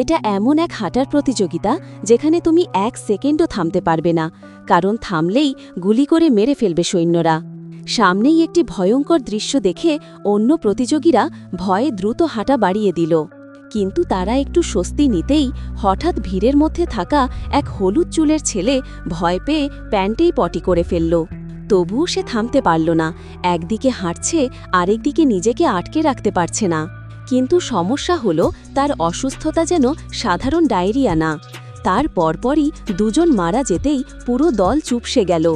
এটা এমন এক হাঁটার প্রতিযোগিতা যেখানে তুমি এক সেকেন্ডও থামতে পারবে না, কারণ থামলেই গুলি করে মেরে ফেলবে সৈন্যরা। সামনেই একটি ভয়ঙ্কর দৃশ্য দেখে অন্য প্রতিযোগীরা ভয়ে দ্রুত হাঁটা বাড়িয়ে দিল। কিন্তু তারা একটু স্বস্তি নিতেই হঠাৎ ভিড়ের মধ্যে থাকা এক হলুদ চুলের ছেলে ভয় পেয়ে প্যান্টেই পটি করে ফেলল। তবুও সে থামতে পারল না, একদিকে হাঁটছে, আরেকদিকে নিজেকে আটকে রাখতে পারছে না। কিন্তু সমস্যা হলো তার অসুস্থতা যেন সাধারণ ডায়রিয়া না। তার পরপরই দুজন মারা যেতেই পুরো দল চুপসে গেল।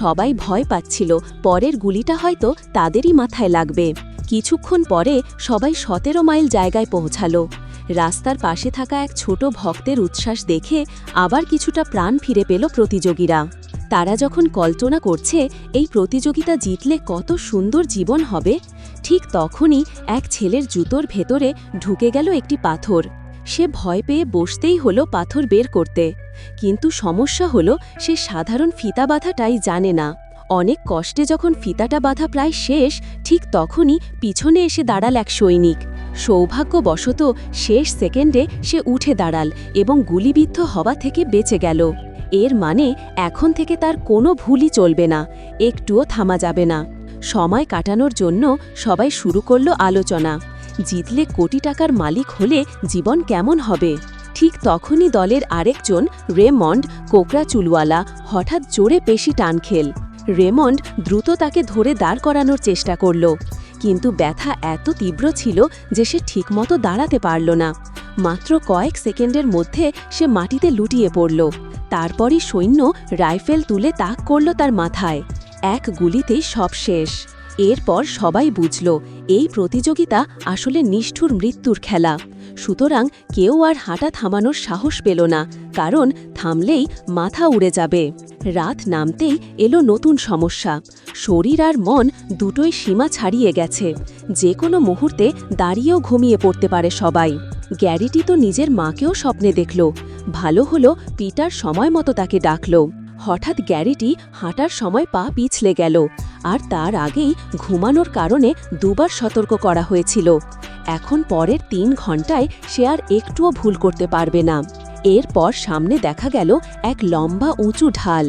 সবাই ভয় পাচ্ছিল, পরের গুলিটা হয়তো তাদেরই মাথায় লাগবে। কিছুক্ষণ পরে সবাই সতেরো মাইল জায়গায় পৌঁছালো। রাস্তার পাশে থাকা এক ছোট ভক্তের উচ্ছ্বাস দেখে আবার কিছুটা প্রাণ ফিরে পেল প্রতিযোগীরা। তারা যখন কল্পনা করছে, এই প্রতিযোগিতা জিতলে কত সুন্দর জীবন হবে ঠিক তখনই এক ছেলের জুতোর ভেতরে ঢুকে গেল একটি পাথর। সে ভয় পেয়ে বসতেই হলো পাথর বের করতে। কিন্তু সমস্যা হলো, সে সাধারণ ফিতা বাঁধাটাই জানে না। অনেক কষ্টে যখন ফিতাটা বাঁধা প্রায় শেষ, ঠিক তখনই পিছনে এসে দাঁড়াল এক সৈনিক। সৌভাগ্যবশত শেষ সেকেন্ডে সে উঠে দাঁড়াল এবং গুলিবিদ্ধ হওয়া থেকে বেঁচে গেল। এর মানে এখন থেকে তার কোনো ভুলই চলবে না, একটুও থামা যাবে না। সময় কাটানোর জন্য সবাই শুরু করল আলোচনা। জিতলে কোটি টাকার মালিক হলে জীবন কেমন হবে? ঠিক তখনই দলের আরেকজন, রেমন্ড কোকরা চুলওয়ালা হঠাৎ জোরে পেশি টান খেল। রেমন্ড দ্রুত তাকে ধরে দাঁড় করানোর চেষ্টা করল। কিন্তু ব্যথা এত তীব্র ছিল যে সে ঠিকমতো দাঁড়াতে পারল না। মাত্র কয়েক সেকেন্ডের মধ্যে সে মাটিতে লুটিয়ে পড়ল। তারপরই সৈন্য রাইফেল তুলে তাক করল তার মাথায়। এক গুলিতেই সব শেষ। এরপর সবাই বুঝল, এই প্রতিযোগিতা আসলে নিষ্ঠুর মৃত্যুর খেলা। সুতরাং কেউ আর হাঁটা থামানোর সাহস পেল না, কারণ থামলেই মাথা উড়ে যাবে। রাত নামতেই এলো নতুন সমস্যা। শরীর আর মন দুটোই সীমা ছাড়িয়ে গেছে। যে কোনো মুহূর্তে দাঁড়িয়েও ঘুমিয়ে পড়তে পারে সবাই। গ্যারিটি তো নিজের মাকেও স্বপ্নে দেখল। ভালো হলো পিটার সময় মতো তাকে ডাকল। হঠাৎ গ্যারিটি হাঁটার সময় পা পিছলে গেল, আর তার আগেই ঘুমানোর কারণে দুবার সতর্ক করা হয়েছিল। এখন পরের তিন ঘন্টায় সে আর একটুও ভুল করতে পারবে না। এরপর সামনে দেখা গেল এক লম্বা উঁচু ঢাল।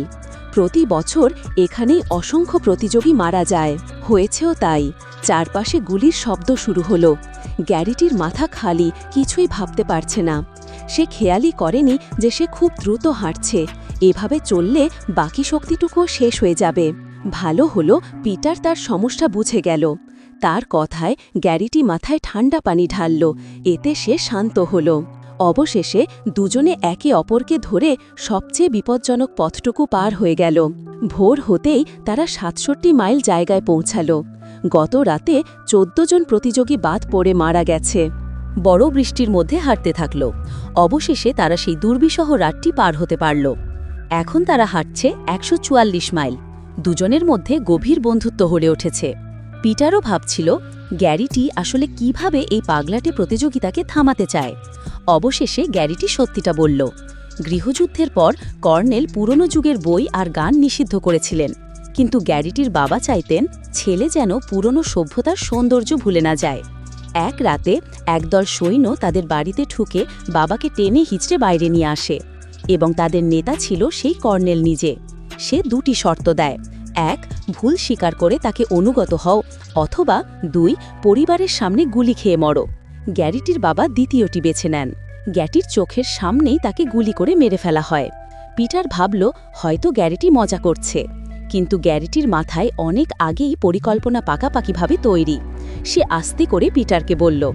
প্রতি বছর এখানেই অসংখ্য প্রতিযোগী মারা যায়। হয়েছেও তাই। চারপাশে গুলির শব্দ শুরু হলো। গ্যারিটির মাথা খালি, কিছুই ভাবতে পারছে না। সে খেয়ালই করেনি যে সে খুব দ্রুত হাঁটছে। এভাবে চললে বাকি শক্তিটুকুও শেষ হয়ে যাবে। ভালো হলো পিটার তার সমস্যা বুঝে গেল। তার কথায় গ্যারিটি মাথায় ঠান্ডা পানি ঢালল, এতে সে শান্ত হল। অবশেষে দুজনে একে অপরকে ধরে সবচেয়ে বিপজ্জনক পথটুকু পার হয়ে গেল। ভোর হতেই তারা সাতষট্টি মাইল জায়গায় পৌঁছালো। গত রাতে চোদ্দ জন প্রতিযোগী বাদ পড়ে মারা গেছে। বড় বৃষ্টির মধ্যে হাঁটতে থাকল। অবশেষে তারা সেই দুর্বিষহ রাতটি পার হতে পারল। এখন তারা হাঁটছে একশো চুয়াল্লিশ মাইল। দুজনের মধ্যে গভীর বন্ধুত্ব হয়ে উঠেছে। পিটারও ভাবছিল, গ্যারিটি আসলে কীভাবে এই পাগলাটে প্রতিযোগিতাকে থামাতে চায়? অবশেষে গ্যারিটি সত্যিটা বলল, গৃহযুদ্ধের পর কর্নেল পুরনো যুগের বই আর গান নিষিদ্ধ করেছিলেন। কিন্তু গ্যারিটির বাবা চাইতেন ছেলে যেন পুরনো সভ্যতার সৌন্দর্য ভুলে না যায়। এক রাতে একদল সৈন্য তাদের বাড়িতে ঠুকে বাবাকে টেনে হিচড়ে বাইরে নিয়ে আসে। এবং তাদের নেতা ছিল সেই কর্নেল নিজে। সে দুটি শর্ত দেয়। এক, ভুল স্বীকার করে তাকে অনুগত হও, অথবা দুই, পরিবারের সামনে গুলি খেয়ে মরো। গ্যারিটির বাবা দ্বিতীয়টি বেছে নেন। গ্যাটির চোখের সামনেই তাকে গুলি করে মেরে ফেলা হয়। পিটার ভাবল, হয়তো গ্যারিটি মজা করছে। কিন্তু গ্যারিটির মাথায় অনেক আগেই পরিকল্পনা পাকাপাকিভাবে তৈরি। সে আস্তে করে পিটারকে বলল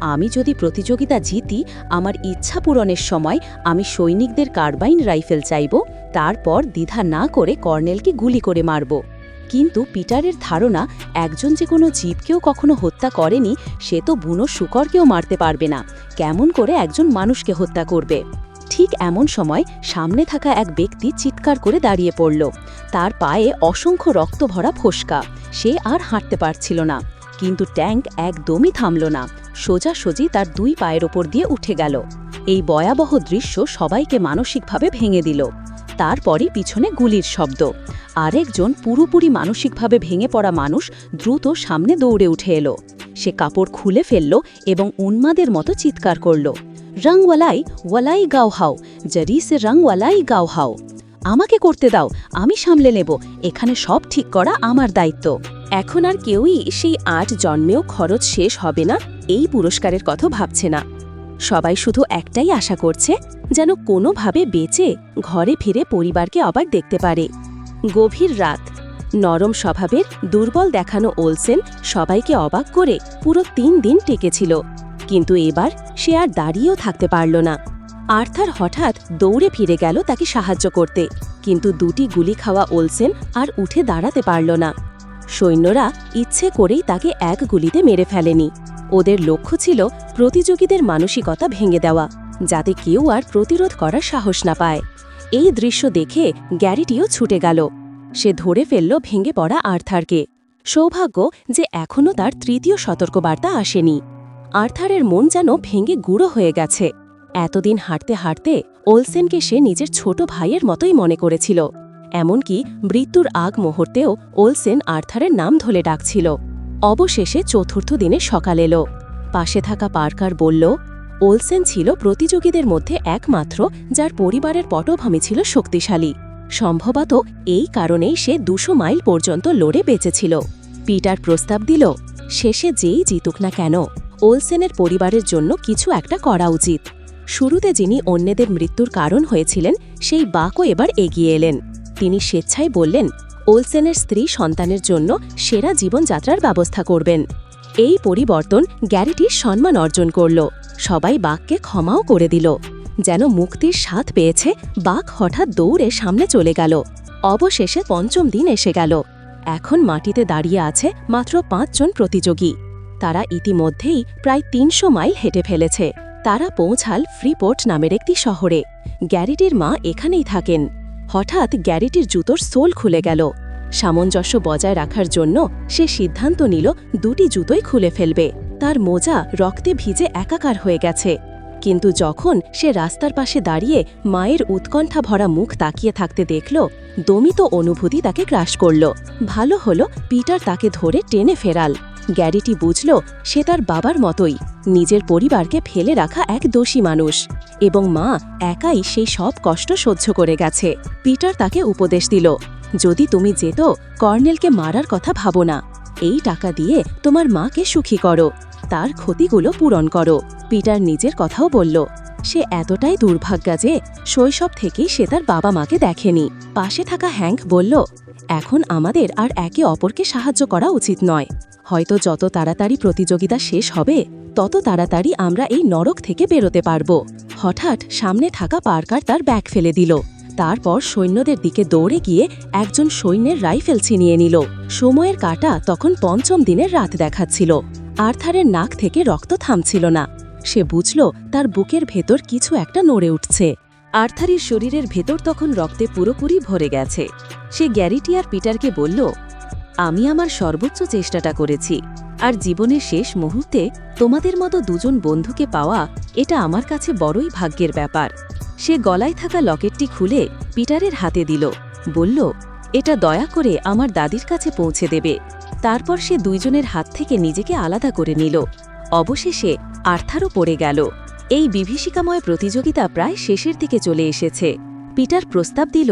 আমি যদি প্রতিযোগিতা জিতি, আমার ইচ্ছা পূরণের সময় আমি সৈনিকদের কার্বাইন রাইফেল চাইব, তারপর দ্বিধা না করে কর্নেলকে গুলি করে মারব। কিন্তু পিটারের ধারণা, একজন যে কোনো জীবকেও কখনো হত্যা করেনি, সে তো বুনো শুকরকেও মারতে পারবে না। কেমন করে একজন মানুষকে হত্যা করবে? ঠিক এমন সময় সামনে থাকা এক ব্যক্তি চিৎকার করে দাঁড়িয়ে পড়ল। তার পায়ে অসংখ্য রক্ত ভরা ফোসকা। সে আর হাঁটতে পারছিল না। কিন্তু ট্যাঙ্ক একদমই থামল না। সোজাসুজি তার দুই পায়ের ওপর দিয়ে উঠে গেল। এই ভয়াবহ দৃশ্য সবাইকে মানসিকভাবে ভেঙে দিল। তারপরই পিছনে গুলির শব্দ। আরেকজন পুরোপুরি মানসিকভাবে ভেঙে পড়া মানুষ দ্রুত সামনে দৌড়ে উঠে এলো। সে কাপড় খুলে ফেলল এবং উন্মাদের মতো চিৎকার করল। রংওয়ালাই ওয়ালাই গাও হাও, জরি সে রংওয়ালাই গাও হাও। আমাকে করতে দাও, আমি সামলে নেব, এখানে সব ঠিক করা আমার দায়িত্ব। এখন আর কেউই সেই আট জন্মেও খরচ শেষ হবে না। এই পুরস্কারের কথা ভাবছে না। সবাই শুধু একটাই আশা করছে, যেন কোনোভাবে বেঁচে ঘরে ফিরে পরিবারকে আবার দেখতে পারে। গভীর রাত, নরম স্বভাবের, দুর্বল দেখানো ওলসেন সবাইকে অবাক করে পুরো তিন দিন টেকেছিল। কিন্তু এবার সে আর দাঁড়িয়েও থাকতে পারল না। আর্থার হঠাৎ দৌড়ে ফিরে গেল তাকে সাহায্য করতে, কিন্তু দুটি গুলি খাওয়া ওলসেন আর উঠে দাঁড়াতে পারল না। সৈন্যরা ইচ্ছে করেই তাকে এক গুলিতে মেরে ফেলেনি। ওদের লক্ষ্য ছিল প্রতিযোগীদের মানসিকতা ভেঙে দেওয়া, যাতে কেউ আর প্রতিরোধ করার সাহস না পায়। এই দৃশ্য দেখে গ্যারিটিও ছুটে গেল। সে ধরে ফেলল ভেঙে পড়া আর্থারকে। সৌভাগ্য যে এখনও তার তৃতীয় সতর্কবার্তা আসেনি। আর্থারের মন যেন ভেঙে গুঁড়ো হয়ে গেছে। এতদিন হাঁটতে হাঁটতে ওলসেনকে সে নিজের ছোট ভাইয়ের মতোই মনে করেছিল। এমনকি মৃত্যুর আগ মুহূর্তেও ওলসেন আর্থারের নাম ধরে ডাকছিল। অবশেষে চতুর্থ দিনে সকাল এলো। পাশে থাকা পার্কার বলল, ওলসেন ছিল প্রতিযোগীদের মধ্যে একমাত্র যার পরিবারের পটভূমি ছিল শক্তিশালী। সম্ভবত এই কারণেই সে দুশো মাইল পর্যন্ত লড়ে বেঁচেছিল। পিটার প্রস্তাব দিল, শেষে যেই জিতুক না কেন, ওলসেনের পরিবারের জন্য কিছু একটা করা উচিত। শুরুতে যিনি অন্যদের মৃত্যুর কারণ হয়েছিলেন, সেই বাকও এবার এগিয়ে এলেন। তিনি স্বেচ্ছায় বললেন, ওলসেনের স্ত্রী সন্তানের জন্য সেরা জীবনযাত্রার ব্যবস্থা করবেন। এই পরিবর্তন গ্যারিটির সম্মান অর্জন করল। সবাই বাঘকে ক্ষমাও করে দিল। যেন মুক্তির স্বাদ পেয়েছে বাঘ হঠাৎ দৌড়ে সামনে চলে গেল। অবশেষে পঞ্চম দিন এসে গেল। এখন মাটিতে দাঁড়িয়ে আছে মাত্র পাঁচজন প্রতিযোগী। তারা ইতিমধ্যেই প্রায় তিনশো মাইল হেঁটে ফেলেছে। তারা পৌঁছাল ফ্রিপোর্ট নামের একটি শহরে। গ্যারিটির মা এখানেই থাকেন। হঠাৎ গ্যারিটির জুতোর সোল খুলে গেল। সামঞ্জস্য বজায় রাখার জন্য সে সিদ্ধান্ত নিল দুটি জুতোই খুলে ফেলবে। তার মোজা রক্তে ভিজে একাকার হয়ে গেছে। কিন্তু যখন সে রাস্তার পাশে দাঁড়িয়ে মায়ের উৎকণ্ঠা ভরা মুখ তাকিয়ে থাকতে দেখল, দমিত অনুভূতি তাকে গ্রাস করল। ভালো হলো পিটার তাকে ধরে টেনে ফেরাল। গ্যারিটি বুঝল সে তার বাবার মতোই, নিজের পরিবারকে ফেলে রাখা এক দোষী মানুষ এবং মা একাই সেই সব কষ্ট সহ্য করে গেছে। পিটার তাকে উপদেশ দিল, যদি তুমি যেত, কর্নেলকে মারার কথা ভাবো না। এই টাকা দিয়ে তোমার মাকে সুখী করো। তার ক্ষতিগুলো পূরণ করো। পিটার নিজের কথাও বলল, সে এতটাই দুর্ভাগ্যা যে শৈশব থেকেই সে তার বাবা মাকে দেখেনি। পাশে থাকা হ্যাঙ্ক বলল, এখন আমাদের আর একে অপরকে সাহায্য করা উচিত নয়। হয়তো যত তাড়াতাড়ি প্রতিযোগিতা শেষ হবে, তত তাড়াতাড়ি আমরা এই নরক থেকে বেরোতে পারব। হঠাৎ সামনে থাকা পার্কার তার ব্যাগ ফেলে দিল। তারপর সৈন্যদের দিকে দৌড়ে গিয়ে একজন সৈন্যের রাইফেল ছিনিয়ে নিল। সময়ের কাটা তখন পঞ্চম দিনের রাত দেখাচ্ছিল। আর্থারের নাক থেকে রক্ত থামছিল না। সে বুঝল তার বুকের ভেতর কিছু একটা নড়ে উঠছে। আর্থারির শরীরের ভেতর তখন রক্তে পুরোপুরি ভরে গেছে। সে গ্যারিটি আর পিটারকে বলল আমি আমার সর্বোচ্চ চেষ্টাটা করেছি। আর জীবনের শেষ মুহূর্তে তোমাদের মতো দুজন বন্ধুকে পাওয়া এটা আমার কাছে বড়ই ভাগ্যের ব্যাপার। সে গলায় থাকা লকেটটি খুলে পিটারের হাতে দিল। বলল, এটা দয়া করে আমার দাদির কাছে পৌঁছে দেবে। তারপর সে দুইজনের হাত থেকে নিজেকে আলাদা করে নিল। অবশেষে আর্থারও পড়ে গেল। এই বিভীষিকাময় প্রতিযোগিতা প্রায় শেষের দিকে চলে এসেছে। পিটার প্রস্তাব দিল,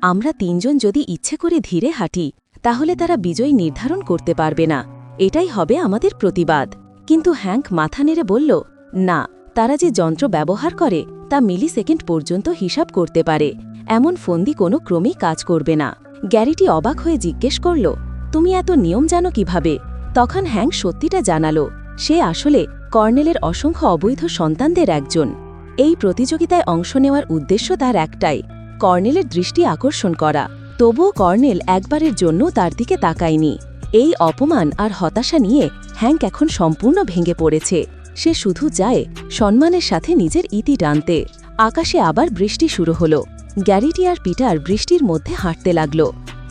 আমরা তিনজন যদি ইচ্ছে করে ধীরে হাঁটি তাহলে তারা বিজয় নির্ধারণ করতে পারবে না। এটাই হবে আমাদের প্রতিবাদ। কিন্তু হ্যাঙ্ক মাথা নেড়ে বলল, না, তারা যে যন্ত্র ব্যবহার করে, তা মিলি সেকেন্ড পর্যন্ত হিসাব করতে পারে। এমন ফন্দি কোনো ক্রমেই কাজ করবে না। গ্যারিটি অবাক হয়ে জিজ্ঞেস করল, তুমি এত নিয়ম জানো কীভাবে? তখন হ্যাং সত্যিটা জানালো, সে আসলে কর্নেলের অসংখ্য অবৈধ সন্তানদের একজন। এই প্রতিযোগিতায় অংশ নেওয়ার উদ্দেশ্য তার একটাই, কর্নেলের দৃষ্টি আকর্ষণ করা। তবুও কর্নেল একবারের জন্য তার দিকে তাকায়নি। এই অপমান আর হতাশা নিয়ে হ্যাঙ্ক এখন সম্পূর্ণ ভেঙে পড়েছে। সে শুধু যায় সম্মানের সাথে নিজের ইতি টানতে। আকাশে আবার বৃষ্টি শুরু হলো। গ্যারিটি আর পিটার বৃষ্টির মধ্যে হাঁটতে লাগল।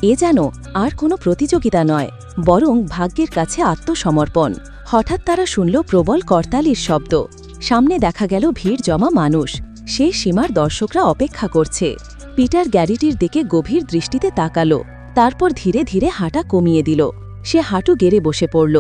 এ যেন আর কোনো প্রতিযোগিতা নয়, বরং ভাগ্যের কাছে আত্মসমর্পণ। হঠাৎ তারা শুনল প্রবল করতালির শব্দ। সামনে দেখা গেল ভিড় জমা মানুষ। সে সীমার দর্শকরা অপেক্ষা করছে। পিটার গ্যারিটির দিকে গভীর দৃষ্টিতে তাকাল, তারপর ধীরে ধীরে হাঁটা কমিয়ে দিল। সে হাঁটু গেড়ে বসে পড়ল,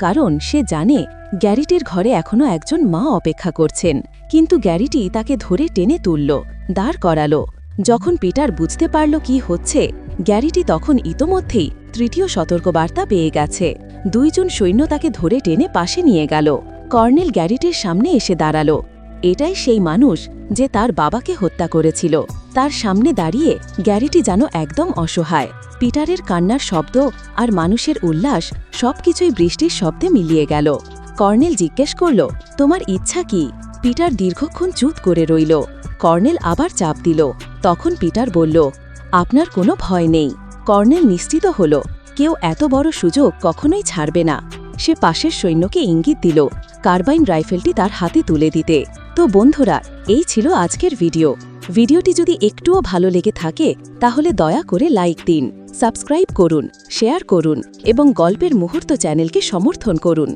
কারণ সে জানে গ্যারিটির ঘরে এখনও একজন মা অপেক্ষা করছেন। কিন্তু গ্যারিটি তাকে ধরে টেনে তুলল, দাঁড় করালো। যখন পিটার বুঝতে পারল কি হচ্ছে, গ্যারিটি তখন ইতোমধ্যেই তৃতীয় সতর্কবার্তা পেয়ে গেছে। দুইজন সৈন্য তাকে ধরে টেনে পাশে নিয়ে গেল। কর্নেল গ্যারিটির সামনে এসে দাঁড়াল। এটাই সেই মানুষ যে তার বাবাকে হত্যা করেছিল। তার সামনে দাঁড়িয়ে গ্যারিটি যেন একদম অসহায়। পিটারের কান্নার শব্দ আর মানুষের উল্লাস সবকিছুই বৃষ্টির শব্দে মিলিয়ে গেল। কর্নেল জিজ্ঞেস করল, তোমার ইচ্ছা কি? পিটার দীর্ঘক্ষণ চুপ করে রইল। কর্নেল আবার চাপ দিল। তখন পিটার বলল, আপনার কোনো ভয় নেই। কর্নেল নিশ্চিত হল, কেউ এত বড় সুযোগ কখনোই ছাড়বে না। সে পাশের সৈন্যকে ইঙ্গিত দিল, কার্বাইন রাইফেলটি তার হাতে তুলে দিতে। তো বন্ধুরা, এই ছিল আজকের ভিডিও। ভিডিওটি যদি একটুও ভালো লেগে থাকে, তাহলে দয়া করে লাইক দিন, সাবস্ক্রাইব করুন, শেয়ার করুন এবং গল্পের মুহূর্ত চ্যানেলকে সমর্থন করুন।